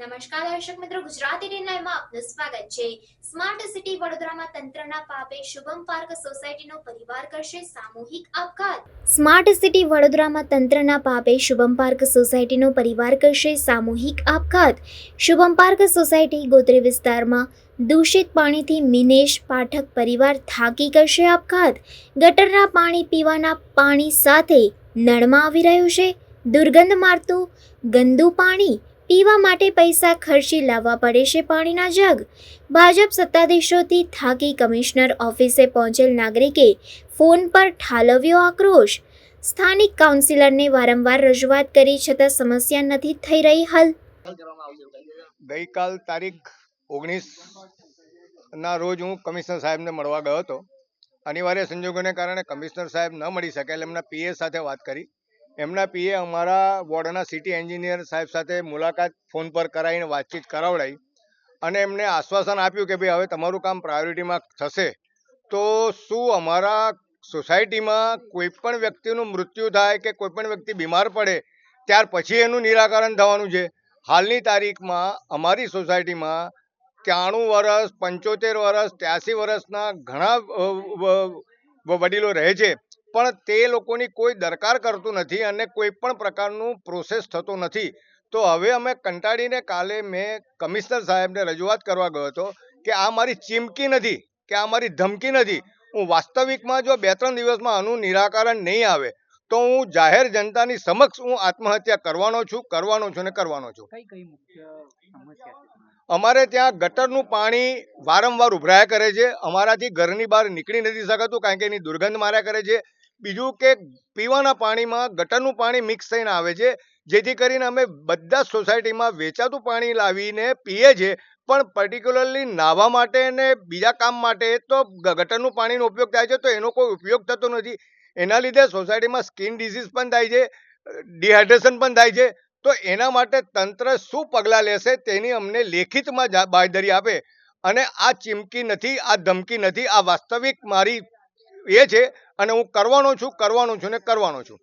નમસ્કાર દર્શક મિત્રો, ગુજરાતી ટીવી લાઈવમાં આપનું સ્વાગત છે. સ્માર્ટ સિટી વડોદરામાં તંત્રના પાપે શુભમ પાર્ક સોસાયટીનો પરિવાર કરશે સામૂહિક આપઘાત. સ્માર્ટ સિટી વડોદરામાં તંત્રના પાપે શુભમ પાર્ક સોસાયટીનો પરિવાર કરશે સામૂહિક આપઘાત. શુભમ પાર્ક સોસાયટી ગોત્રી વિસ્તારમાં દૂષિત પાણીથી મિનેશ પાઠક પરિવાર થાકી કરશે આપઘાત. ગટરના પાણી પીવાના પાણી સાથે નળમાં આવી રહ્યું છે. દુર્ગંધ મારતું ગંદુ પાણી પીવા માટે પૈસા ખર્ચી લાવવા પડે છે પાણીના જગ. ભાજપ સત્તાધીશોથી થાકી કમિશનર ઓફિસે પહોંચેલ નાગરિકે ફોન પર ઠાલવ્યો આક્રોશ. સ્થાનિક કાઉન્સિલરને વારંવાર રજૂઆત કરી છતાં સમસ્યા નથી થઈ રહી હલ. ગઈકાલ તારીખ ઓગણીસ ના રોજ હું કમિશનર સાહેબને મળવા ગયો હતો. અનિવાર્ય સંજોગોને કારણે કમિશનર સાહેબ ન મળી શકે એટલે એમના પીએ સાથે વાત કરી. એમના પીએ અમારા વોર્ડના સિટી એન્જિનિયર સાહેબ સાથે મુલાકાત ફોન પર કરાવીને વાતચીત કરાવડાવી અને એમને આશ્વાસન આપ્યું કે ભાઈ હવે તમારું કામ પ્રાયોરિટીમાં થશે. તો શું અમારા સોસાયટીમાં કોઈ પણ વ્યક્તિનું મૃત્યુ થાય કે કોઈ પણ વ્યક્તિ બીમાર પડે, ત્યાર પછી એનું નિરાકરણ થવાનું છે. હાલની તારીખમાં અમારી સોસાયટીમાં ત્રાણું વર્ષ પંચોતેર વર્ષ ત્યાસી વર્ષના ઘણા વડીલો રહે છે. પણ તે લોકોની કોઈ દરકાર કરતું નથી અને કોઈ પણ પ્રકારનું પ્રોસેસ થતો નથી. તો હવે અમે કંટાળીને કાલે મેં કમિશનર સાહેબને રજૂઆત કરવા ગયો હતો કે આ મારી ચીમકી નથી કે આ મારી ધમકી નથી. હું વાસ્તવિકમાં જો બે ત્રણ દિવસમાં આનું નિરાકરણ નહીં આવે તો હું જાહેર જનતાની સમક્ષ હું આત્મહત્યા કરવાનો છું કરવાનો છું ને કરવાનો છું? અમારે ત્યાં ગટરનું પાણી વારંવાર ઉભરાયા કરે છે. અમારાથી ઘરની બહાર નીકળી નથી શકાતું કારણ કે એની દુર્ગંધ માર્યા કરે છે. બીજું કે પીવાના પાણીમાં ગટરનું પાણી મિક્સ થઈને આવે છે, જેથી કરીને અમે બધા જ સોસાયટીમાં વેચાતું પાણી લાવીને પીએ છીએ, પણ પર્ટિક્યુલરલી નાહવા માટે ને બીજા કામ માટે તો ગટરનું પાણીનો ઉપયોગ થાય છે, તો એનો કોઈ ઉપયોગ થતો નથી. એના લીધે સોસાયટીમાં સ્કિન ડિસીઝ પણ થાય છે ડિહાઇડ્રેશન પણ થાય છે, તો એના માટે તંત્ર શું પગલાં લેશે તેની અમને લેખિતમાં બાંયધરી આપે. અને આ ચીમકી નથી, આ ધમકી નથી, આ વાસ્તવિક મારી એ છે અને હું કરવાનો છું કરવાનો છું ને કરવાનો છું.